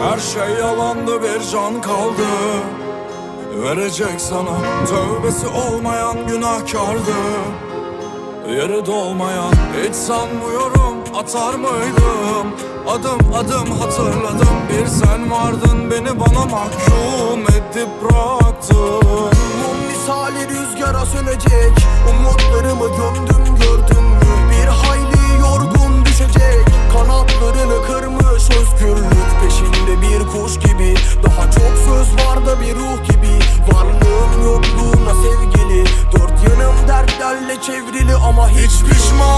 Her şey yalandı bir can kaldı. Verecek sana tövbesi olmayan günahkardı. Yeri dolmayan hiç sanmıyorum atar mıydım? Adım adım hatırladım bir sen vardın Beni bana mahkum edip bıraktın. Mum misali rüzgara sönecek Hayalle çevrili ama hiç, hiç pişman